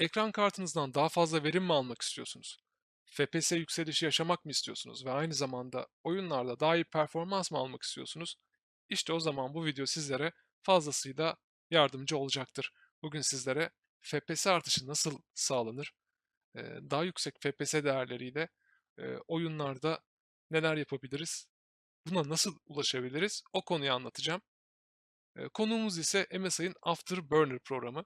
Ekran kartınızdan daha fazla verim mi almak istiyorsunuz? FPS yükselişi yaşamak mı istiyorsunuz ve aynı zamanda oyunlarda daha iyi performans mı almak istiyorsunuz? İşte o zaman bu video sizlere fazlasıyla yardımcı olacaktır. Bugün sizlere FPS artışı nasıl sağlanır? Daha yüksek FPS değerleriyle oyunlarda neler yapabiliriz? Buna nasıl ulaşabiliriz? O konuyu anlatacağım. Konuğumuz ise MSI'ın Afterburner programı.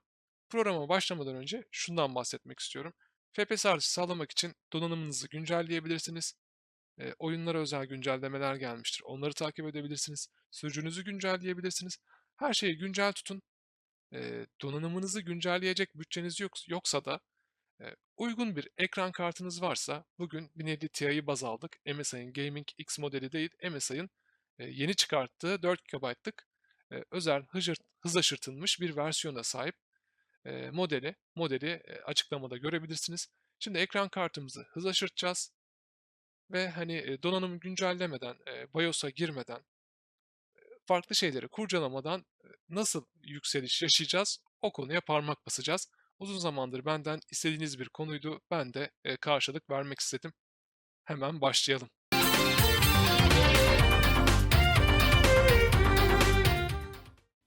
Programa başlamadan önce şundan bahsetmek istiyorum. FPS artışı sağlamak için donanımınızı güncelleyebilirsiniz. E, oyunlara özel güncellemeler gelmiştir. Onları takip edebilirsiniz. Sürücünüzü güncelleyebilirsiniz. Her şeyi güncel tutun. E, donanımınızı güncelleyecek bütçeniz yok, yoksa da e, uygun bir ekran kartınız varsa bugün 1050 Ti'yi baz aldık. MSI'ın Gaming X modeli değil, MSI'ın e, yeni çıkarttığı 4 GB'lık e, özel hız aşırtılmış bir versiyona sahip e, modeli, modeli açıklamada görebilirsiniz. Şimdi ekran kartımızı hız aşırtacağız ve hani donanım güncellemeden, BIOS'a girmeden, farklı şeyleri kurcalamadan nasıl yükseliş yaşayacağız o konuya parmak basacağız. Uzun zamandır benden istediğiniz bir konuydu. Ben de karşılık vermek istedim. Hemen başlayalım.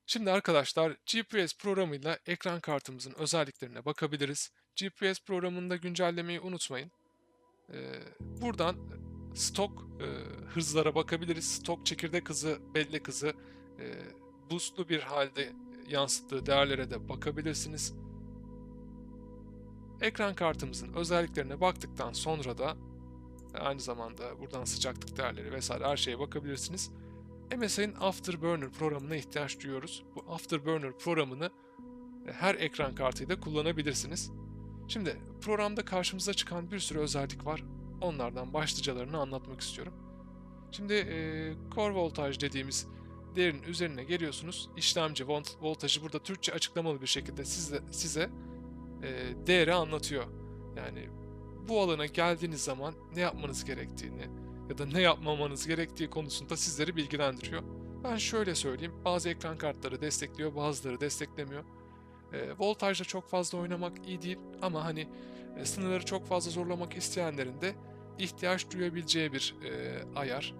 Şimdi arkadaşlar GPS programıyla ekran kartımızın özelliklerine bakabiliriz. GPS programında güncellemeyi unutmayın. Ee, buradan stok e, hızlara bakabiliriz. Stok çekirdek hızı, bellek hızı, e, boostlu bir halde yansıttığı değerlere de bakabilirsiniz. Ekran kartımızın özelliklerine baktıktan sonra da aynı zamanda buradan sıcaklık değerleri vesaire her şeye bakabilirsiniz. MSI'nin Afterburner programına ihtiyaç duyuyoruz. Bu Afterburner programını e, her ekran kartıyla kullanabilirsiniz. Şimdi programda karşımıza çıkan bir sürü özellik var. Onlardan başlıcalarını anlatmak istiyorum. Şimdi e, core voltaj dediğimiz değerin üzerine geliyorsunuz. İşlemci voltajı burada Türkçe açıklamalı bir şekilde size, size e, değeri anlatıyor. Yani bu alana geldiğiniz zaman ne yapmanız gerektiğini, ya da ne yapmamanız gerektiği konusunda sizleri bilgilendiriyor. Ben şöyle söyleyeyim, bazı ekran kartları destekliyor, bazıları desteklemiyor. E, voltajla çok fazla oynamak iyi değil ama hani e, sınırları çok fazla zorlamak isteyenlerin de ihtiyaç duyabileceği bir e, ayar,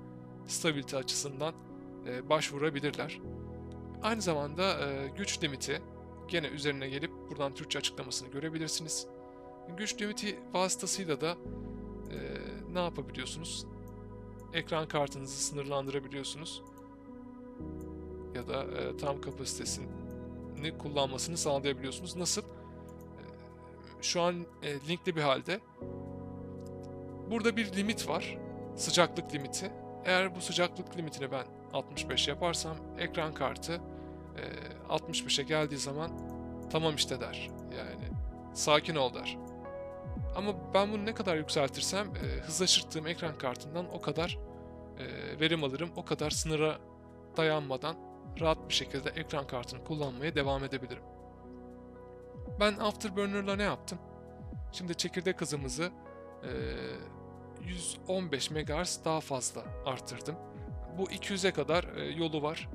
stabilite açısından e, başvurabilirler. Aynı zamanda e, güç limiti, gene üzerine gelip buradan Türkçe açıklamasını görebilirsiniz. Güç limiti vasıtasıyla da e, ne yapabiliyorsunuz? Ekran kartınızı sınırlandırabiliyorsunuz. Ya da e, tam kapasitesini kullanmasını sağlayabiliyorsunuz. Nasıl? E, şu an e, linkli bir halde. Burada bir limit var. Sıcaklık limiti. Eğer bu sıcaklık limitini ben 65 yaparsam ekran kartı e, 65'e geldiği zaman tamam işte der. Yani sakin ol der. Ama ben bunu ne kadar yükseltirsem e, hızlaştırdığım ekran kartından o kadar e, verim alırım. O kadar sınıra dayanmadan rahat bir şekilde ekran kartını kullanmaya devam edebilirim. Ben Afterburner'la ne yaptım? Şimdi çekirdek hızımızı e, 115 MHz daha fazla arttırdım. Bu 200'e kadar e, yolu var.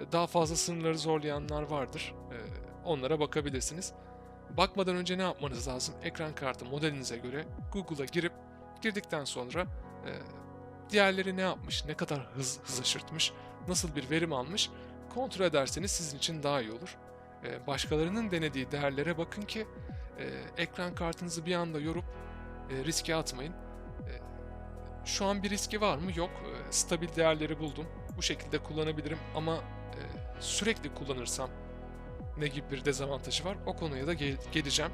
E, daha fazla sınırları zorlayanlar vardır. E, onlara bakabilirsiniz. Bakmadan önce ne yapmanız lazım? Ekran kartı modelinize göre Google'a girip girdikten sonra e, diğerleri ne yapmış, ne kadar hız, hız aşırtmış, nasıl bir verim almış kontrol ederseniz sizin için daha iyi olur. E, başkalarının denediği değerlere bakın ki e, ekran kartınızı bir anda yorup e, riske atmayın. E, şu an bir riski var mı? Yok. E, stabil değerleri buldum. Bu şekilde kullanabilirim ama e, sürekli kullanırsam ne gibi bir dezavantajı var? O konuya da gel geleceğim.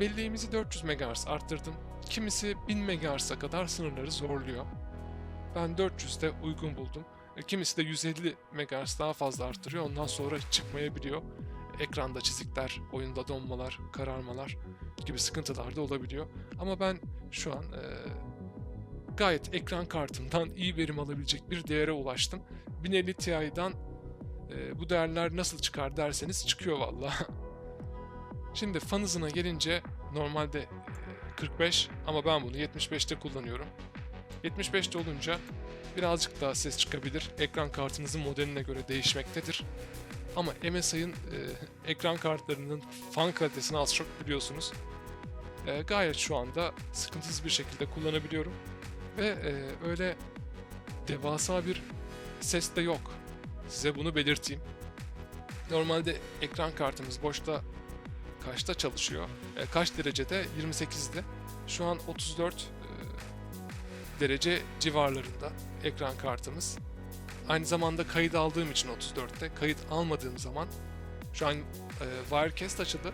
Belleğimizi 400 MHz arttırdım. Kimisi 1000 MHz'a kadar sınırları zorluyor. Ben 400'de uygun buldum. E, kimisi de 150 MHz daha fazla arttırıyor. Ondan sonra çıkmayabiliyor. Ekranda çizikler, oyunda donmalar, kararmalar gibi sıkıntılar da olabiliyor. Ama ben şu an e, gayet ekran kartımdan iyi verim alabilecek bir değere ulaştım. 1050 Ti'den e, bu değerler nasıl çıkar derseniz çıkıyor valla. Şimdi fan hızına gelince normalde e, 45 ama ben bunu 75'te kullanıyorum. 75'te olunca birazcık daha ses çıkabilir. Ekran kartınızın modeline göre değişmektedir. Ama MSI'ın e, ekran kartlarının fan kalitesini az çok biliyorsunuz. E, gayet şu anda sıkıntısız bir şekilde kullanabiliyorum. Ve e, öyle devasa bir ses de yok. Size bunu belirteyim. Normalde ekran kartımız boşta kaçta çalışıyor? E, kaç derecede? 28'de. Şu an 34 e, derece civarlarında ekran kartımız. Aynı zamanda kayıt aldığım için 34'te. Kayıt almadığım zaman şu an e, Wirecast açıldı.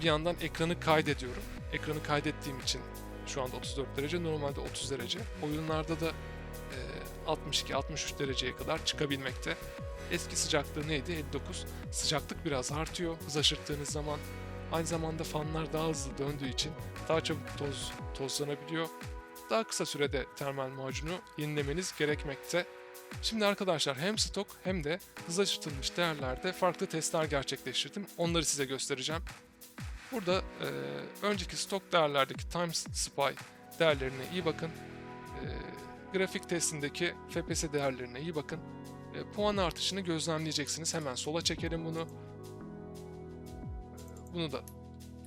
Bir yandan ekranı kaydediyorum. Ekranı kaydettiğim için şu anda 34 derece. Normalde 30 derece. Oyunlarda da e, 62-63 dereceye kadar çıkabilmekte. Eski sıcaklığı neydi? 59. Sıcaklık biraz artıyor hız aşırttığınız zaman. Aynı zamanda fanlar daha hızlı döndüğü için daha çabuk toz tozlanabiliyor. Daha kısa sürede termal macunu yenilemeniz gerekmekte. Şimdi arkadaşlar hem stok hem de hız aşırtılmış değerlerde farklı testler gerçekleştirdim. Onları size göstereceğim. Burada e, önceki stok değerlerdeki time spy değerlerine iyi bakın. E, grafik testindeki FPS değerlerine iyi bakın. E, puan artışını gözlemleyeceksiniz. Hemen sola çekelim bunu. Bunu da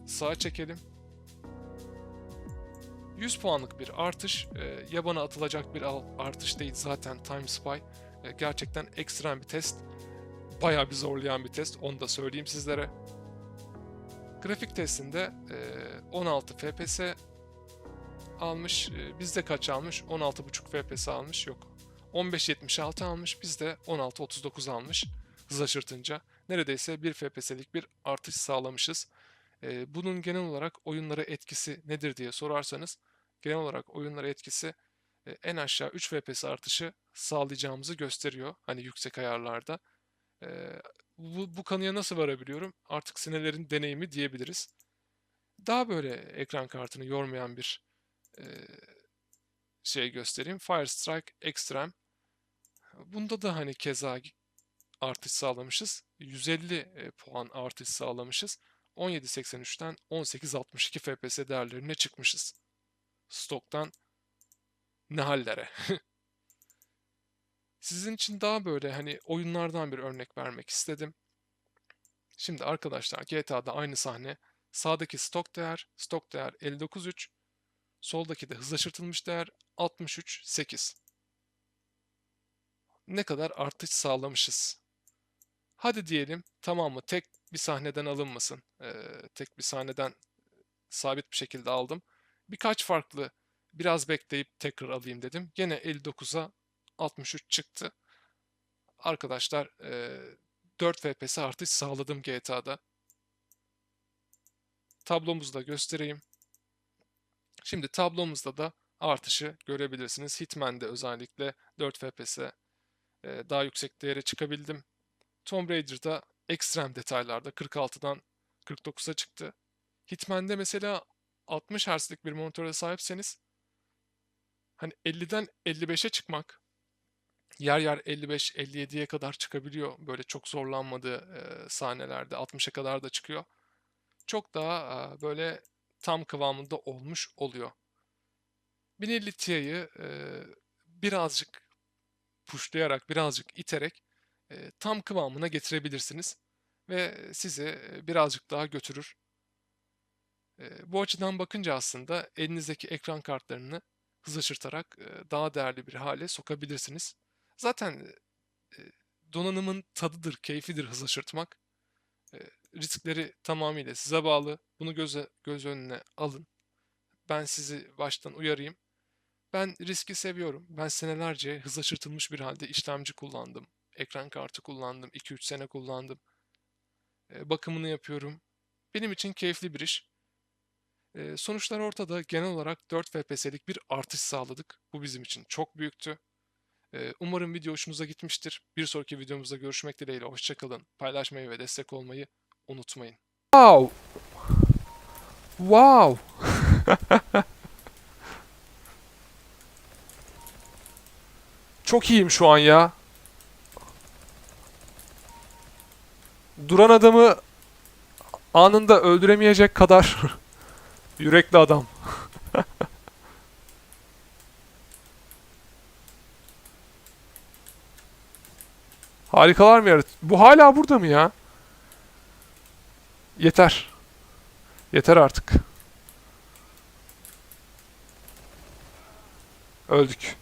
sağa çekelim. 100 puanlık bir artış. E, yabana atılacak bir artış değil zaten Time Spy. E, gerçekten ekstrem bir test. Bayağı bir zorlayan bir test. Onu da söyleyeyim sizlere. Grafik testinde e, 16 FPS almış. E, bizde kaç almış? 16.5 FPS almış. Yok. 15.76 almış. Bizde 16.39 almış. Hız. Neredeyse 1 FPS'lik bir artış sağlamışız. E, bunun genel olarak oyunlara etkisi nedir diye sorarsanız genel olarak oyunlara etkisi e, en aşağı 3 FPS artışı sağlayacağımızı gösteriyor. Hani yüksek ayarlarda. E, bu, bu kanıya nasıl varabiliyorum? Artık sinirlerin deneyimi diyebiliriz. Daha böyle ekran kartını yormayan bir e, şey göstereyim. Firestrike Extreme. Bunda da hani keza artış sağlamışız. 150 e, puan artış sağlamışız. 17.83'ten 18.62 FPS değerlerine çıkmışız. Stoktan ne hallere. Sizin için daha böyle hani oyunlardan bir örnek vermek istedim. Şimdi arkadaşlar GTA'da aynı sahne. Sağdaki stok değer, stok değer 59.3. Soldaki de hız aşırtılmış değer 63.8. Ne kadar artış sağlamışız. Hadi diyelim tamamı tek bir sahneden alınmasın. Ee, tek bir sahneden sabit bir şekilde aldım. Birkaç farklı biraz bekleyip tekrar alayım dedim. Gene 59'a 63 çıktı. Arkadaşlar e, 4 FPS artış sağladım GTA'da. Tablomuzu da göstereyim. Şimdi tablomuzda da artışı görebilirsiniz. Hitman'de özellikle 4 FPS'e e, daha yüksek değere çıkabildim. Tomb Raider'da ekstrem detaylarda 46'dan 49'a çıktı. Hitman'de mesela 60 Hz'lik bir monitöre sahipseniz hani 50'den 55'e çıkmak yer yer 55-57'ye kadar çıkabiliyor. Böyle çok zorlanmadığı e, sahnelerde 60'a kadar da çıkıyor. Çok daha e, böyle tam kıvamında olmuş oluyor. 1050 Ti'yi e, birazcık pushlayarak, birazcık iterek e, tam kıvamına getirebilirsiniz ve sizi e, birazcık daha götürür. E, bu açıdan bakınca aslında elinizdeki ekran kartlarını hız aşırtarak e, daha değerli bir hale sokabilirsiniz. Zaten e, donanımın tadıdır, keyfidir hız aşırtmak. E, riskleri tamamıyla size bağlı. Bunu göze, göz önüne alın. Ben sizi baştan uyarayım. Ben riski seviyorum. Ben senelerce hız aşırtılmış bir halde işlemci kullandım. Ekran kartı kullandım. 2-3 sene kullandım. E, bakımını yapıyorum. Benim için keyifli bir iş. E, sonuçlar ortada. Genel olarak 4 FPS'lik bir artış sağladık. Bu bizim için çok büyüktü. E, umarım video hoşunuza gitmiştir. Bir sonraki videomuzda görüşmek dileğiyle. Hoşçakalın. Paylaşmayı ve destek olmayı unutmayın. Wow. Wow. Çok iyiyim şu an ya. Duran adamı anında öldüremeyecek kadar yürekli adam. Harikalar mı yarat? Bu hala burada mı ya? Yeter. Yeter artık. Öldük.